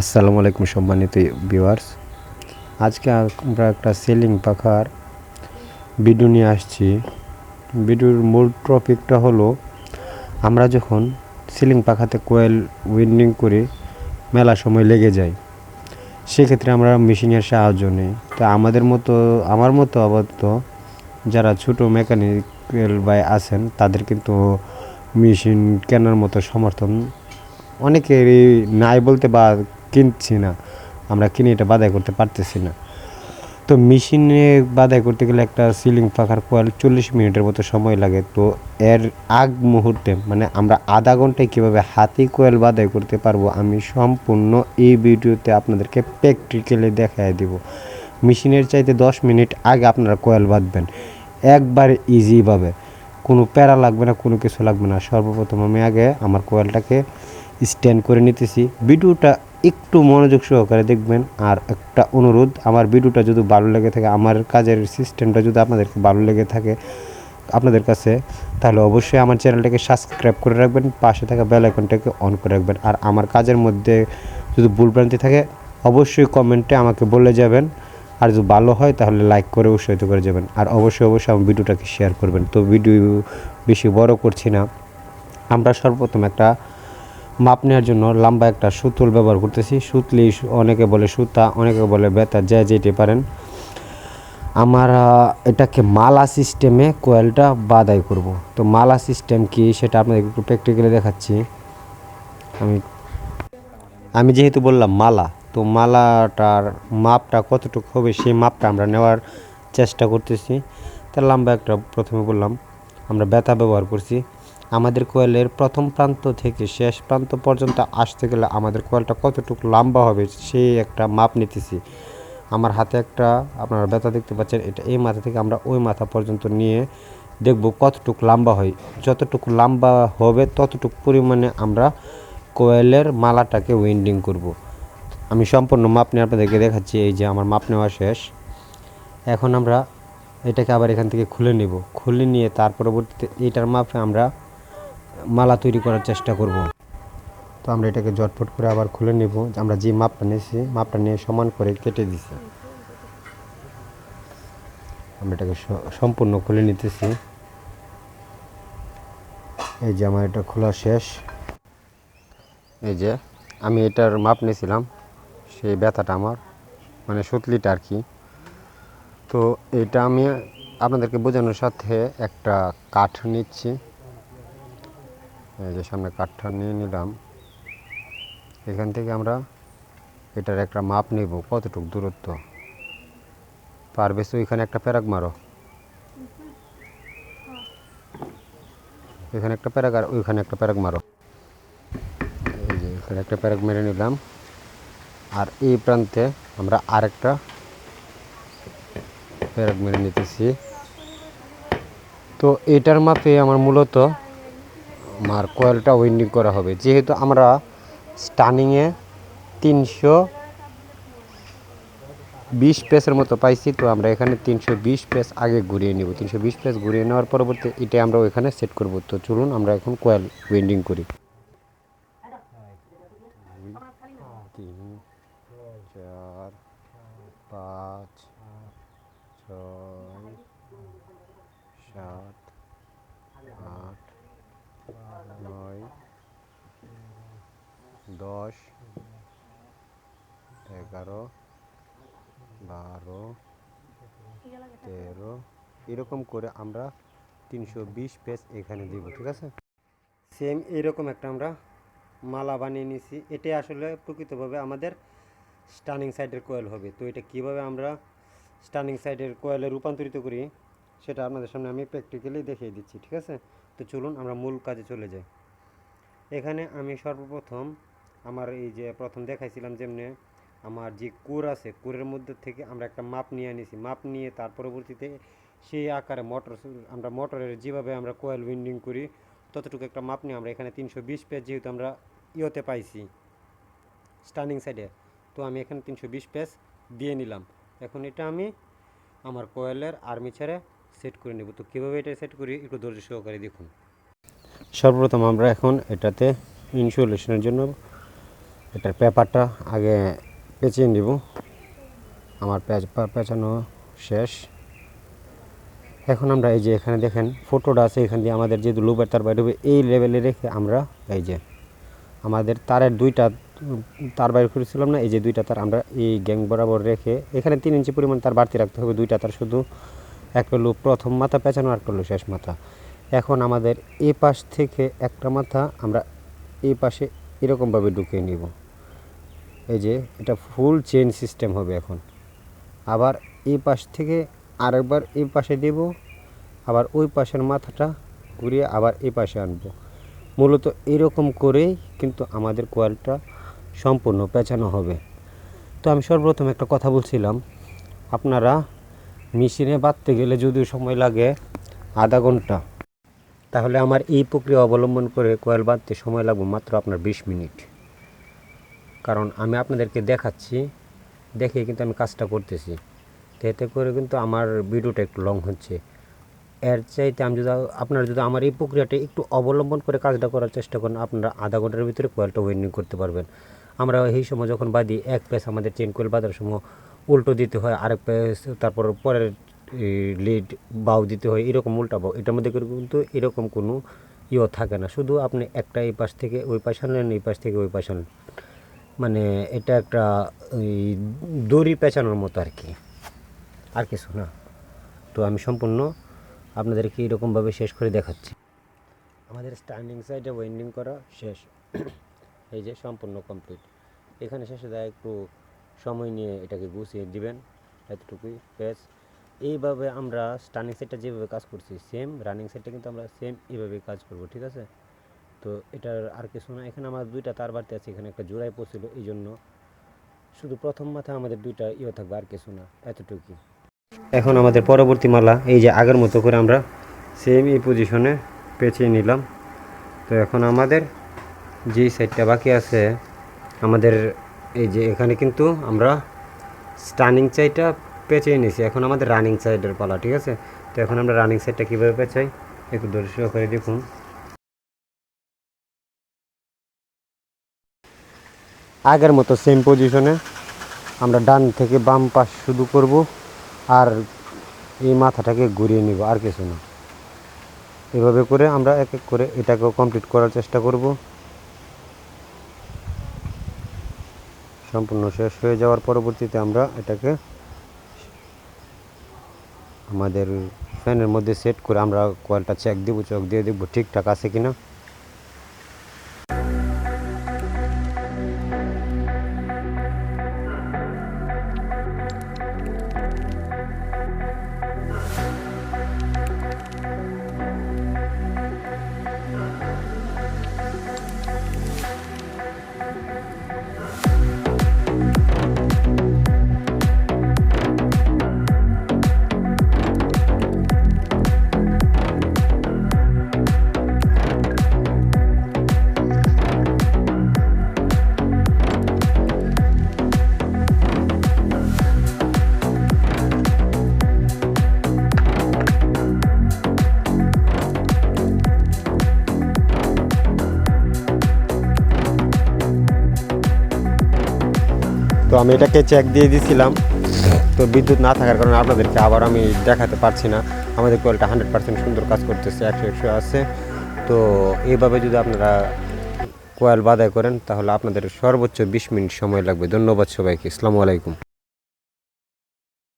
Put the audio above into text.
আসসালামু আলাইকুম সম্মানিত ভিউয়ার্স আজকে আমরা একটা সেলিং পাখার ভিডিও নিয়ে আসছি। ভিডিওর মূল টপিকটা হলো, আমরা যখন সিলিং পাখাতে কোয়েল উইন্ডিং করি মেলা সময় লেগে যায় সেক্ষেত্রে আমরা মেশিনের সাহায্য নিই। তো আমাদের মতো, আমার মতো আপাতত যারা ছোট মেকানিক্যাল বাই আছেন, তাদের কিন্তু মেশিন কেনার মতো সমর্থন অনেকেরই নাই বলতে বা কিনছি না। আমরা কিনে এটা বাদাই করতে পারতেছি না। তো মেশিনে বাদাই করতে গেলে একটা সিলিং পাখার কোয়াল চল্লিশ মিনিটের মতো সময় লাগে। তো এর আগ মুহূর্তে মানে আমরা আধা ঘন্টায় কীভাবে হাতি কোয়েল বাদাই করতে পারব আমি সম্পূর্ণ এই ভিডিওতে আপনাদেরকে প্র্যাকটিক্যালি দেখাই দিব। মেশিনের চাইতে দশ মিনিট আগে আপনারা কোয়েল বাঁধবেন। একবার ইজিভাবে কোনো প্যারা লাগবে না, কোনো কিছু লাগবে না। সর্বপ্রথম আমি আগে আমার কোয়েলটাকে স্ট্যান্ড করে নিতেছি। ভিডিওটা একটু মনোযোগ সহকারে দেখবেন। আর একটা অনুরোধ, আমার ভিডিওটা যদি ভালো লেগে থাকে, আমার কাজের সিস্টেমটা যদি আপনাদেরকে ভালো লেগে থাকে, আপনাদের কাছে, তাহলে অবশ্যই আমার চ্যানেলটাকে সাবস্ক্রাইব করে রাখবেন, পাশে থাকা বেল আইকনটাকে অন করে রাখবেন। আর আমার কাজের মধ্যে যদি ভুলভ্রান্তি থাকে, অবশ্যই কমেন্টে আমাকে বলে যাবেন। আর যদি ভালো হয়, তাহলে লাইক করে উৎসাহিত করে যাবেন। আর অবশ্যই অবশ্যই আমার ভিডিওটাকে শেয়ার করবেন। তো ভিডিও বেশি বড় করছি না। আমরা সর্বপ্রথম একটা মাপ নেওয়ার জন্য লম্বা একটা সুতুল ব্যবহার করতেছি। সুতলি অনেকে বলে সুতা, অনেকে বলে বেতা, যা যেতে পারেন। আমার এটাকে মালা সিস্টেমে কোয়েলটা বাদাই করব। তো মালা সিস্টেম কি সেটা আপনাদের একটু প্র্যাকটিক্যালি দেখাচ্ছি। আমি আমি যেহেতু বললাম মালা, তো মালাটার মাপটা কতটুকু হবে সেই মাপটা আমরা নেওয়ার চেষ্টা করতেছি। তার লম্বা একটা প্রথমে বললাম। আমরা ব্যথা ব্যবহার করছি। আমাদের কোয়েলের প্রথম প্রান্ত থেকে শেষ প্রান্ত পর্যন্ত আসতে গেলে আমাদের কোয়েলটা কতটুকু লম্বা হবে সেই একটা মাপ নিতেছি। আমার হাতে একটা, আপনারা ব্যথা দেখতে পাচ্ছেন, এটা এই মাথা থেকে আমরা ওই মাথা পর্যন্ত নিয়ে দেখব কতটুকু লম্বা হয়। যতটুকু লম্বা হবে ততটুকু পরিমাণে আমরা কোয়েলের মালাটাকে উইন্ডিং করব। আমি সম্পূর্ণ মাপ নিয়ে আপনাদেরকে দেখাচ্ছি, এই যে আমার মাপ নেওয়া শেষ। এখন আমরা এটাকে আবার এখান থেকে খুলে নেব। খুলে নিয়ে তার পরবর্তীতে এইটার মাপে আমরা মালা তৈরি করার চেষ্টা করব। তো আমরা এটাকে জটফট করে আবার খুলে নেব। আমরা যে মাপটা নিয়েছি, মাপটা নিয়ে সমান করে কেটে দিছি। আমরা এটাকে সম্পূর্ণ খুলে নিতেছি। এই যে আমার এটা খোলা শেষ। এই যে আমি এটার মাপ নিয়েছিলাম, সেই ব্যথাটা আমার মানে সুতলিটা আর কি। তো এটা আমি আপনাদেরকে বোঝানোর সাথে একটা কাঠ নিচ্ছি। এই যে সামনে কাঠটা নিয়ে নিলাম। এখান থেকে আমরা এটার একটা মাপ নেব, কতটুকু দূরত্ব? পারবে ওইখানে একটা প্যারাক মারো। এখানে একটা প্যারাক আর ওইখানে একটা প্যারাক মারো। এই যে এখানে একটা প্যারাক মেরে নিলাম। আর এই প্রান্তে আমরা আরেকটা প্যারাক মেরে নিতেছি। তো এটার মাপে আমার মূলত আমার কয়েলটা উইন্ডিং করা হবে। যেহেতু আমরা স্টানিংয়ে তিনশো বিশ পেসের মতো পাইছি, তো আমরা এখানে তিনশো বিশ পেস আগে ঘুরিয়ে নেব। তিনশো বিশ পেস ঘুরিয়ে নেওয়ার পরবর্তী এটা আমরা ওইখানে সেট করব। তো চলুন আমরা এখন কয়েল উইন্ডিং করি তিন চার পাঁচ ছয় সাত আট নয় দশ, এগারো, বারো, তেরো, এরকম করে আমরা তিনশো বিশ পেজ এখানে দিব, ঠিক আছে? সেম এইরকম একটা আমরা মালা বানিয়ে নিয়েছি এটাই আসলে প্রকৃতভাবে আমাদের স্টানিং সাইডের কোয়েল হবে। তো এটা কীভাবে আমরা স্টানিং সাইডের কোয়েলে রূপান্তরিত করি, সেটা আপনাদের সামনে আমি প্র্যাকটিক্যালি দেখিয়ে দিচ্ছি, ঠিক আছে? তো চলুন আমরা মূল কাজে চলে যাই। এখানে আমি সর্বপ্রথম আমার এই যে প্রথম দেখাইছিলাম যেমনি আমার যে কুর আছে, কুরের মধ্যে থেকে আমরা একটা মাপ নিয়ে আনিছি। মাপ নিয়ে তার পরবর্তীতে সেই আকারে মোটর, আমরা মোটরের যেভাবে আমরা কোয়েল উইন্ডিং করি, ততটুকু একটা মাপ নিয়ে আমরা এখানে তিনশো বিশ পেজ যেহেতু আমরা ইয়েতে পাইছি স্টার্নিং সাইডে তো আমি এখানে তিনশো বিশ পেজ দিয়ে নিলাম। এখন এটা আমি আমার কোয়েলের আর্মিচারে সেট করে নেব। তো কীভাবে এটা সেট করি একটু ধৈর্য সহকারে দেখুন। সর্বপ্রথম আমরা এখন এটাতে ইনসুলেশনের জন্য এটার পেপারটা আগে পেঁচিয়ে নিব। আমার পেঁচানো শেষ। এখন আমরা এই যে এখানে দেখেন, ফটোটা আছে, এখান দিয়ে আমাদের যেহেতু লুবের তার বাইরে এই লেভেলে রেখে আমরা এই যে আমাদের তারের দুইটা তার বাইর করেছিলাম না, এই যে দুইটা তার আমরা এই গ্যাং বরাবর রেখে এখানে তিন ইঞ্চি পরিমাণ তার বাড়তি রাখতে হবে। দুইটা তার শুধু একটা হলো প্রথম মাথা, পেঁচানো আর হলো শেষ মাথা। এখন আমাদের এই পাশ থেকে একটা মাথা আমরা এই পাশে এরকমভাবে ঢুকিয়ে নিব। এই যে, এটা ফুল চেন সিস্টেম হবে এখন। আবার এই পাশ থেকে আরেকবার এই পাশে দেব, আবার ওই পাশের মাথাটা ঘুরিয়ে আবার এই পাশে আনব। মূলত এরকম করেই কিন্তু আমাদের কোয়ালটা সম্পূর্ণ পেঁচানো হবে। তো আমি সর্বপ্রথম একটা কথা বলছিলাম, আপনারা মেশিনে বাঁধতে গেলে যদিও সময় লাগে আধা ঘণ্টা তাহলে আমার এই প্রক্রিয়া অবলম্বন করে কোয়েল বাঁধতে সময় লাগবে মাত্র আপনার বিশ মিনিট। কারণ আমি আপনাদেরকে দেখাচ্ছি, দেখে কিন্তু আমি কাজটা করতেছি। এতে করে কিন্তু আমার ভিডিওটা একটু লং হচ্ছে। এর চাইতে আমি যদি আপনারা যদি আমার এই প্রক্রিয়াটা একটু অবলম্বন করে কাজটা করার চেষ্টা করেন, আপনারা আধা ঘণ্টার ভিতরে কোয়েলটা ওয়েন্ডিং করতে পারবেন। আমরা এই সময় যখন বাঁধি, এক পেস আমাদের চেন কোয়েল বাঁধার সময় উল্টো দিতে হয়, আরেক পেস, তারপর পরের লিড বাউ দিতে হয়, এরকম উল্টা বাউ। এটার মধ্যে কিন্তু এরকম কোনো ইয়ে থাকে না। শুধু আপনি একটা এই পাশ থেকে ওই পাশ আনলেন, এই পাশ থেকে ওই পাশ আনলেন। মানে এটা একটা দড়ি পেঁচানোর মতো আর কি। আর কিছু না। তো আমি সম্পূর্ণ আপনাদেরকে এরকমভাবে শেষ করে দেখাচ্ছি। আমাদের স্ট্যান্ডিং সাইডে ওয়েন্ডিং করা শেষ। এই যে সম্পূর্ণ কমপ্লিট এখানে শেষে দেয় একটু সময় নিয়ে এটাকে গুছিয়ে দিবেন, এতটুকুই। ব্যাস। এইভাবে আমরা স্টার্নিং সেটটা যেভাবে কাজ করছি সেম রানিং সেটটা কিন্তু আমরা সেম এইভাবেই কাজ করব, ঠিক আছে? তো এটার আর কিছু না, এখানে আমার দুইটা তার বাড়তে আছে, এখানে একটা জোড়াই পড়ছিল এই জন্য শুধু প্রথম মাথা আমাদের দুইটা ইয়ে থাকবে, আর কিছু না, এতটুকুই। এখন আমাদের পরবর্তী মালা, এই যে আগের মতো করে আমরা সেম এই পজিশনে পেঁচিয়ে নিলাম। তো এখন আমাদের যেই সাইডটা বাকি আছে, আমাদের এই যে এখানে কিন্তু আমরা স্টানিং সাইডটা পেঁচিয়ে নিয়েছি এখন আমাদের রানিং সাইডের পালা, ঠিক আছে? তো এখন আমরা রানিং সাইডটা কীভাবে পেঁচাই? একটু দর্শক করে দেখুন। আগের মতো সেম পজিশনে আমরা ডান থেকে বাম পাশ শুধু করব আর এই মাথাটাকে ঘুরিয়ে নিব, আর কিছু না। এভাবে করে আমরা এক এক করে এটাকেও কমপ্লিট করার চেষ্টা করব। সম্পূর্ণ শেষ হয়ে যাওয়ার পরবর্তীতে আমরা এটাকে আমাদের ফ্যানের মধ্যে সেট করে আমরা কয়েলটা চেক দেবো চক দিয়ে দেখব ঠিকঠাক আছে কিনা। আমি এটাকে চেক দিয়ে দিয়েছিলাম তো বিদ্যুৎ না থাকার কারণে আপনাদেরকে আবার আমি দেখাতে পারছি না। আমাদের কোয়ালটা হান্ড্রেড পার্সেন্ট সুন্দর কাজ করতেছে, একশো একশো আছে। তো এইভাবে যদি আপনারা কোয়াল বাদায় করেন, তাহলে আপনাদের সর্বোচ্চ বিশ মিনিট সময় লাগবে। ধন্যবাদ সবাইকে। আসসালামু আলাইকুম।